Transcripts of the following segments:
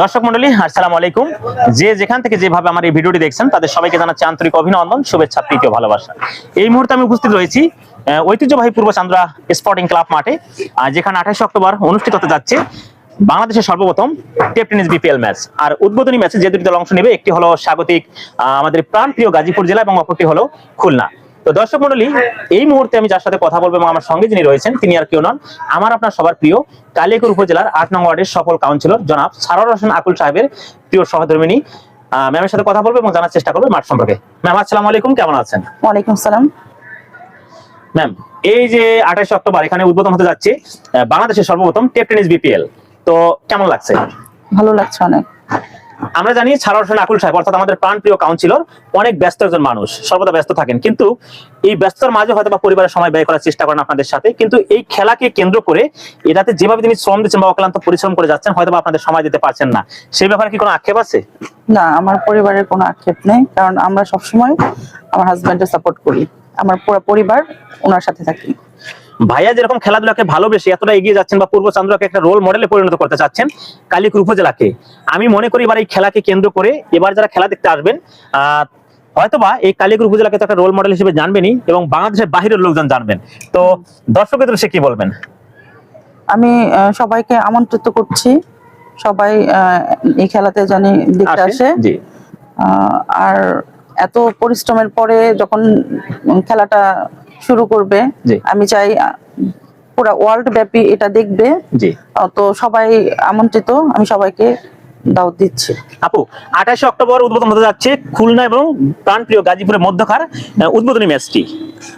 দর্শক মন্ডলী, আসসালামু আলাইকুম। যে যেখান থেকে যেভাবে আমার এই ভিডিওটি দেখছেন, তাদের সবাইকে জানাচ্ছি আন্তরিক অভিনন্দন, শুভেচ্ছা, প্রীতি ভালোবাসা। এই মুহূর্তে আমি উপস্থিত রয়েছি ঐতিহ্যবাহী পূর্ব চান্দ্রা স্পোর্টিং ক্লাব মাঠে যেখানে আঠাশে অক্টোবর অনুষ্ঠিত হতে যাচ্ছে বাংলাদেশের সর্বপ্রথম টেপ টেনিস বিপিএল ম্যাচ। আর উদ্বোধনী ম্যাচে যে দুটি দল অংশ নেবে, একটি হলো স্বাগতিক আমাদের প্রাণপ্রিয় গাজীপুর জেলা এবং অপরটি হলো খুলনা। তো দর্শক মন্ডলী এই মুহূর্তে আমি যার সাথে কথা বলব এবং আমার সঙ্গে যিনি রয়েছেন তিনি আর কেউ নন আমার আপনার সবার প্রিয় কালিয়াকুর উপজেলার আট নং ওয়ার্ডের সফল কাউন্সিলর জনাব সারার হোসেন আকুল সাহেবের প্রিয় সহধর্মিনী ম্যামের সাথে কথা বলব এবং জানার চেষ্টা করব মাঠ সম্পর্কে। ম্যাম আসসালামু আলাইকুম কেমন আছেন? ওয়ালাইকুম সালাম ম্যাম এই যে আঠাশ অক্টোবর এখানে উদ্বোধন হতে যাচ্ছে বাংলাদেশের সর্বপ্রথম টেপ টেনিস বিপিএল তো কেমন লাগছে? ভালো লাগছে অনেক। আমরা জানি ছাড়া হোসেন আকুল সাহেব, অর্থাৎ আমাদের প্রাণপ্রিয় কাউন্সিলর অনেক ব্যস্ত একজন মানুষ, সর্বদা ব্যস্ত থাকেন। কিন্তু এই ব্যস্ততার মাঝে হয়তো বা পরিবারের সময় ব্যয় করার চেষ্টা করেন আপনাদের সাথে, কিন্তু এই খেলাকে কেন্দ্র করে এটাতে যেভাবে তিনি শ্রম দিচ্ছেন বা অক্লান্ত পরিশ্রম করে যাচ্ছেন, হয়তো বা আপনাদের সময় দিতে পারছেন না। সেই ব্যাপারে কি কোনো আক্ষেপ আছে? না, আমার পরিবারের কোনো আক্ষেপ নেই, কারণ আমরা সবসময় আমার হাজব্যান্ডের সাপোর্ট করি। আমার পুরো পরিবার ওনার সাথে থাকি। ভাইয়া যেরকম খেলাধুলাকে ভালোবেসে এতটা এগিয়ে যাচ্ছেন বা পূর্ব চান্দ্রকে একটা রোল মডেলে পরিণত করতে চাচ্ছেন কালিকুর উপজেলাকে। আমি মনে করি এবার এই খেলাকে কেন্দ্র করে এবার যারা খেলা দেখতে আসবেন হয়তোবা এই কালিকুর উপজেলাকে তো একটা রোল মডেল হিসেবে জানবেনই এবং বাংলাদেশের বাহিরের লোকজন জানবেন। তো দর্শকের সে কি বলবেন? আমি সবাইকে আমন্ত্রিত করছি। সবাই এই খেলাতে জানি দেখতে আসে? আর এত পরিশ্রমের পরে যখন খেলাটা শুরু করবে। আমি চাই পুরা ওয়ার্ল্ড ব্যাপী এটা দেখবে। জি। তো সবাই আমন্ত্রিত আমি সবাইকে দাওয়াত দিচ্ছি। আপু আঠাশে অক্টোবর উদ্বোধন হতে যাচ্ছে খুলনা এবং প্রাণপ্রিয় গাজীপুরের মধ্যকার উদ্বোধনী ম্যাচটি।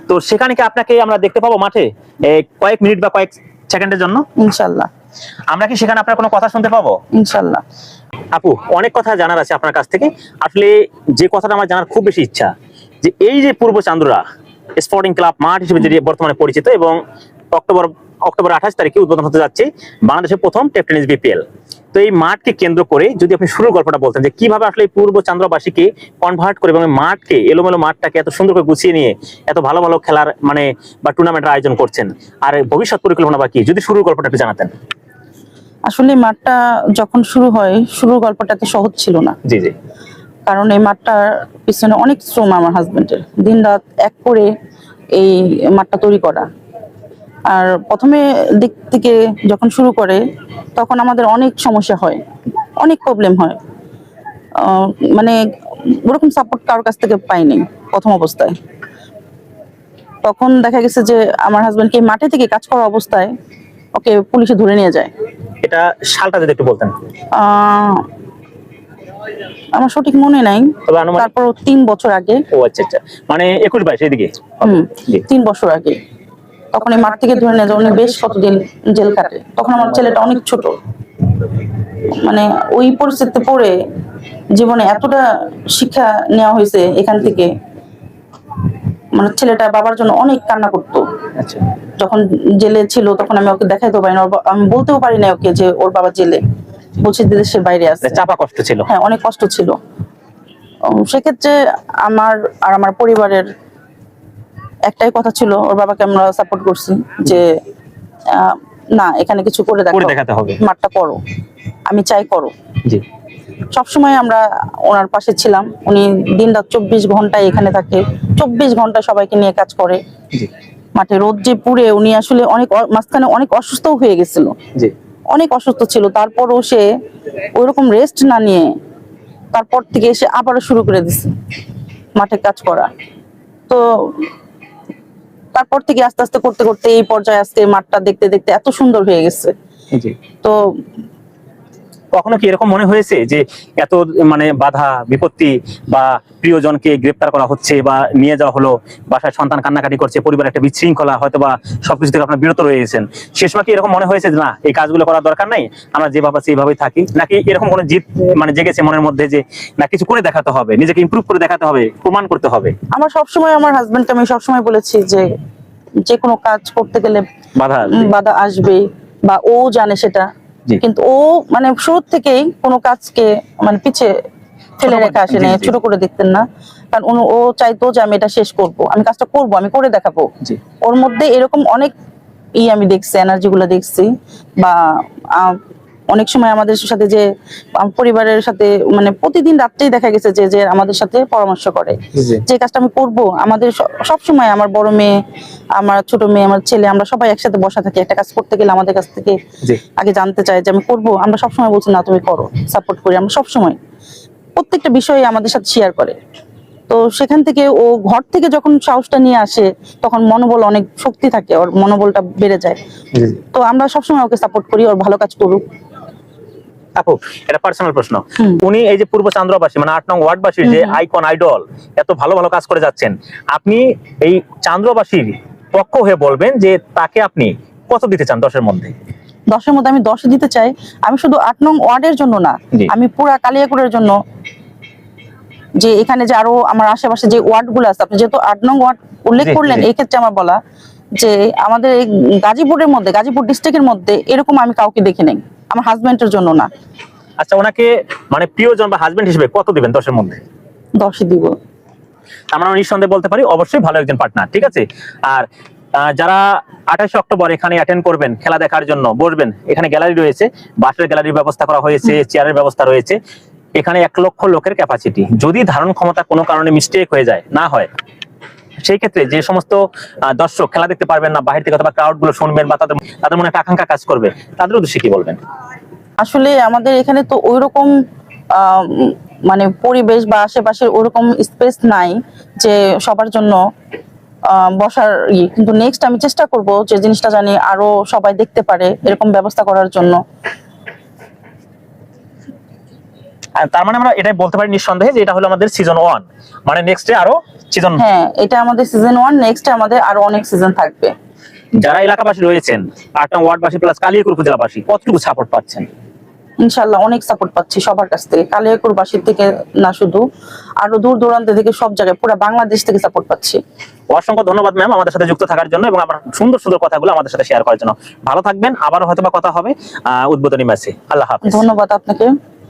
তো সেখানে কি আপনাকে আমরা দেখতে পাবো মাঠে কয়েক মিনিট বা কয়েক সেকেন্ডের জন্য? ইনশাল্লাহ। আমরা কি সেখানে আপনার কোনো কথা শুনতে পাবো? ইনশাল্লাহ। আপু অনেক কথা জানার আছে আপনার কাছ থেকে। আসলে যে কথাটা আমার জানার খুব বেশি ইচ্ছা যে এই যে পূর্ব চান্দুরা স্পোর্টিং ক্লাব মাঠ হিসেবে যেটি বর্তমানে পরিচিত এবং অক্টোবর অক্টোবর আঠাশ তারিখে উদ্বোধন হতে যাচ্ছে বাংলাদেশের প্রথম টেপ টেনিস বিপিএল তো এই মাঠকে কেন্দ্র করে যদি আপনি শুরুর গল্পটা বলতেন যে কীভাবে আসলে পূর্ব চান্দ্রবাসীকে কনভার্ট করে এবং মাঠকে এলোমেলো মাঠটাকে এত সুন্দর করে গুছিয়ে নিয়ে এত ভালো ভালো খেলার মানে বা টুর্নামেন্টের আয়োজন করছেন। আর ভবিষ্যৎ পরিকল্পনা বা কি? যদি শুরুর গল্পটা একটু জানাতেন। আসলে মাঠটা যখন শুরু হয় শুরুর গল্পটা এত সহজ ছিল না। জি জি। কারণ এই মাঠটার পিছনে অনেক শ্রম আমার হাজবেন্ডের দিন রাত এক করে এই মাঠটা তৈরি করা। আর প্রথমে দিক থেকে যখন শুরু করে তখন আমাদের অনেক সমস্যা হয় অনেক প্রবলেম হয়। মানে ওরকম সাপোর্ট কারোর কাছ থেকে পাইনি প্রথম অবস্থায়। তখন দেখা গেছে যে আমার হাজবেন্ডকে মাঠে থেকে কাজ করা অবস্থায় ওকে পুলিশে ধরে নিয়ে যায়। এটা সালটা যদি একটু বলতেন। আমার সঠিক মনে নাই। তারপর তিন বছর আগে। ও আচ্ছা আচ্ছা। মানে একুশ বাইশ এদিকে তিন বছর আগে। তখন এই মাঠ থেকে ধরে নিয়ে উনি বেশ কতদিন জেল কাটে। তখন আমার ছেলেটা অনেক ছোট। মানে ওই পরিস্থিতিতে পড়ে জীবনে এতটা শিক্ষা নেওয়া হয়েছে এখান থেকে। মানে ছেলেটা বাবার জন্য অনেক কান্না করতো। আচ্ছা। যখন জেলে ছিল তখন আমি ওকে দেখাইতেও পারি না। আমি বলতেও পারি না ওকে যে ওর বাবা জেলে। বলছে দেশের বাইরে আছে। চাপা কষ্ট ছিল। হ্যাঁ অনেক কষ্ট ছিল। সেক্ষেত্রে আমার আর আমার পরিবারের একটাই কথা ছিল ওর বাবাকে আমরা সাপোর্ট করছি যে না এখানে কিছু করে দেখো দেখাতে হবে। মাঠটা করো। আমি চাই করো। জি। সবসময় আমরা ওনার পাশে ছিলাম। উনি দিন রাত চব্বিশ ঘন্টায় এখানে থাকে। চব্বিশ ঘণ্টা সবাইকে নিয়ে কাজ করে। মাঠে রোদ যে পুড়ে উনি আসলে অনেক মাঝখানে অনেক অসুস্থও হয়ে গেছিল। জি। অনেক অসুস্থ ছিল। তারপরও সে ওই রকম রেস্ট না নিয়ে তারপর থেকে এসে আবারও শুরু করে দিছে মাঠে কাজ করা। তো তারপর থেকে আস্তে আস্তে করতে করতে এই পর্যায়ে আজকে মাঠটা দেখতে দেখতে এত সুন্দর হয়ে গেছে। তো কখনো কি এরকম মনে হয়েছে যে এত মানে বাধা বিপত্তি বা প্রিয়জনকে গ্রেপ্তার করা হচ্ছে বা নিয়ে যাওয়া হলো বাসায় সন্তান কান্নাকাটি করছে পরিবারের একটা বিশৃঙ্খলা হয়তো বা সবকিছু থেকে আপনার বিরত রয়েছেন? শেষ সময় কি এরকম মনে হয়েছে যে না এই কাজগুলো করার দরকার নাই আমরা যেভাবে আছি এইভাবেই থাকি নাকি এরকম কোনো জিত মানে জেগেছে মনের মধ্যে যে না কিছু করে দেখাতে হবে নিজেকে ইমপ্রুভ করে দেখাতে হবে প্রমাণ করতে হবে আমার সবসময় আমার হাজবেন্ডকে আমি সবসময় বলেছি যে যে কোনো কাজ করতে গেলে বাধা বাধা আসবে বা ও জানে সেটা। কিন্তু ও মানে শুরু থেকেই কোনো কাজকে মানে পিছিয়ে ফেলে রেখে আসে না ছোট করে দেখতেন না। কারণ ও চাইতো যে আমি এটা শেষ করব আমি কাজটা করব আমি করে দেখাবো। ওর মধ্যে এরকম অনেক ই আমি দেখছি এনার্জি গুলো দেখছি বা অনেক সময় আমাদের সাথে যে পরিবারের সাথে মানে প্রতিদিন রাত্রেই দেখা গেছে যে যে আমাদের সাথে পরামর্শ করে। যে কাজটা আমি করব আমাদের সব সময় আমার বড় মেয়ে আমার ছোট মেয়ে আমার ছেলে আমরা সবাই একসাথে বসা থাকি। একটা কাজ করতে গেলে আমাদের কাছ থেকে আগে জানতে চাই যে আমি করব আমরা সবসময় বলছি না তুমি করো সাপোর্ট করি। আমরা সবসময় প্রত্যেকটা বিষয়ে আমাদের সাথে শেয়ার করে। তো সেখান থেকে ও ঘর থেকে যখন সাহসটা নিয়ে আসে তখন মনোবল অনেক শক্তি থাকে ওর মনোবলটা বেড়ে যায়। তো আমরা সবসময় ওকে সাপোর্ট করি ওর ভালো কাজ করুক। আপু এটা পার্সোনাল প্রশ্ন। উনি এই যে পূর্ব চান্দ্রবাসী মানে আট নং ওয়ার্ডবাসীর যে আইকন আইডল এত ভালো ভালো কাজ করে যাচ্ছেন। আপনি এই চান্দ্রবাসীর পক্ষ হয়ে বলবেন যে তাকে আপনি কত দিতে চান দশের মধ্যে? দশের মধ্যে আমি দশ দিতে চাই। আমি শুধু আট নং ওয়ার্ডের জন্য না আমি পুরা কালিয়াকুড়ের জন্য যে এখানে যে আরও আমার আশেপাশে যে ওয়ার্ডগুলো আছে আপনি যেহেতু আট নং ওয়ার্ড উল্লেখ করলেন জি। এই ক্ষেত্রে আমার বলা যে আমাদের এই গাজীপুরের মধ্যে গাজীপুর ডিস্ট্রিক্টের মধ্যে এরকম আমি কাউকে দেখি নাই। আমার হাজবেন্ডের জন্য না। আচ্ছা ওনাকে মানে প্রিয়জন বা হাজবেন্ড হিসেবে কত দিবেন দশের মধ্যে? দশই দিব। আমরা নিঃসন্দেহে বলতে পারি অবশ্যই ভালো একজন পার্টনার ঠিক আছে? আর যারা আঠাশে অক্টোবর এখানে অ্যাটেন্ড করবেন খেলা দেখার জন্য বসবেন এখানে গ্যালারি রয়েছে বাসের গ্যালারির ব্যবস্থা করা হয়েছে চেয়ারের ব্যবস্থা রয়েছে এখানে এক লক্ষ লোকের ক্যাপাসিটি যদি ধারণ ক্ষমতা কোনো কারণে মিস্টেক হয়ে যায় না হয় সেই ক্ষেত্রে যে সমস্ত দর্শক খেলা দেখতে পারবেন না, বাহির থেকে অথবা ক্রাউডগুলো শুনবেন বা তাদের তাদের মনে একটা আকাঙ্ক্ষা কাজ করবে, তাদের উদ্দেশ্যে কি বলবেন? আসলে আমাদের এখানে তো ওইরকম মানে পরিবেশ বা আশেপাশের ওরকম স্পেস নাই যে সবার জন্য বসার ই। কিন্তু নেক্সট আমি চেষ্টা করব যে জিনিসটা জানি আরও সবাই দেখতে পারে, এরকম ব্যবস্থা করার জন্য। তার মানে আমরা এটাই বলতে পারি নিঃসন্দেহে যে এটা হলো আমাদের সিজন ওয়ান মানে নেক্সটে আরও সিজন হ্যাঁ এটা আমাদের সিজন ওয়ান নেক্সট আমাদের আরও অনেক সিজন থাকবে। যারা এলাকাবাসী রয়েছেন আট নং ওয়ার্ডবাসী প্লাস কালিয়াকুর উপজেলাবাসী কতটুকু সাপোর্ট পাচ্ছেন? ইনশাল্লাহ অনেক সাপোর্ট পাচ্ছি সবার কাছ থেকে। কালিয়াকুর বাসীর থেকে না শুধু আরও দূর দূরান্ত থেকে সব জায়গায় পুরো বাংলাদেশ থেকে সাপোর্ট পাচ্ছি। অসংখ্য ধন্যবাদ ম্যাম আমাদের সাথে যুক্ত থাকার জন্য এবং আমার সুন্দর সুন্দর কথাগুলো আমাদের সাথে শেয়ার করার জন্য। ভালো থাকবেন আবারও হয়তো বা কথা হবে উদ্বোধনী ম্যাচে আল্লাহ হাফিজ। ধন্যবাদ আপনাকে।